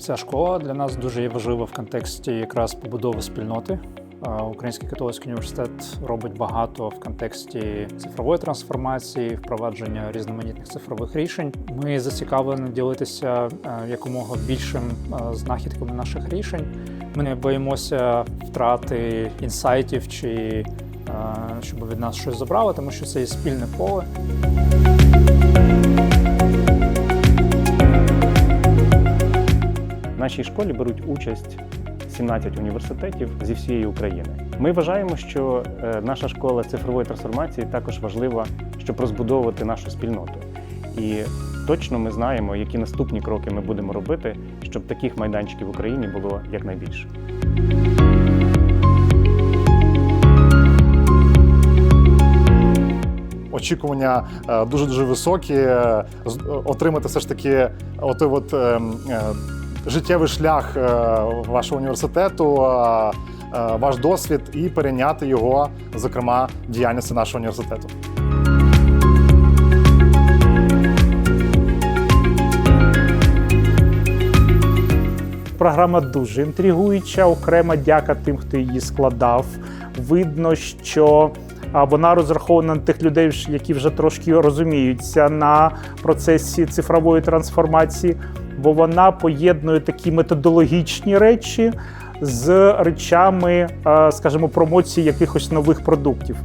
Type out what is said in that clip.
Ця школа для нас дуже важлива в контексті якраз побудови спільноти. Український католицький університет робить багато в контексті цифрової трансформації, впровадження різноманітних цифрових рішень. Ми зацікавлені ділитися е, якомога більшим е, знахідками наших рішень. Ми не боїмося втрати інсайтів чи щоб від нас щось забрали, тому що це є спільне поле. В нашій школі беруть участь 17 університетів зі всієї України. Ми вважаємо, що е, наша школа цифрової трансформації також важлива, щоб розбудовувати нашу спільноту. І точно ми знаємо, які наступні кроки ми будемо робити, щоб таких майданчиків в Україні було якнайбільше. Очікування дуже дуже високі. е, Отримати все ж таки отой от, е, е, життєвий шлях е, вашого університету, е, е, ваш досвід і перейняти його, зокрема, діяльності нашого університету. Програма дуже інтригуюча. Окрема дяка тим, хто її складав. Видно, що вона розрахована на тих людей, які вже трошки розуміються на процесі цифрової трансформації, бо вона поєднує такі методологічні речі з речами, скажімо, промоції якихось нових продуктів.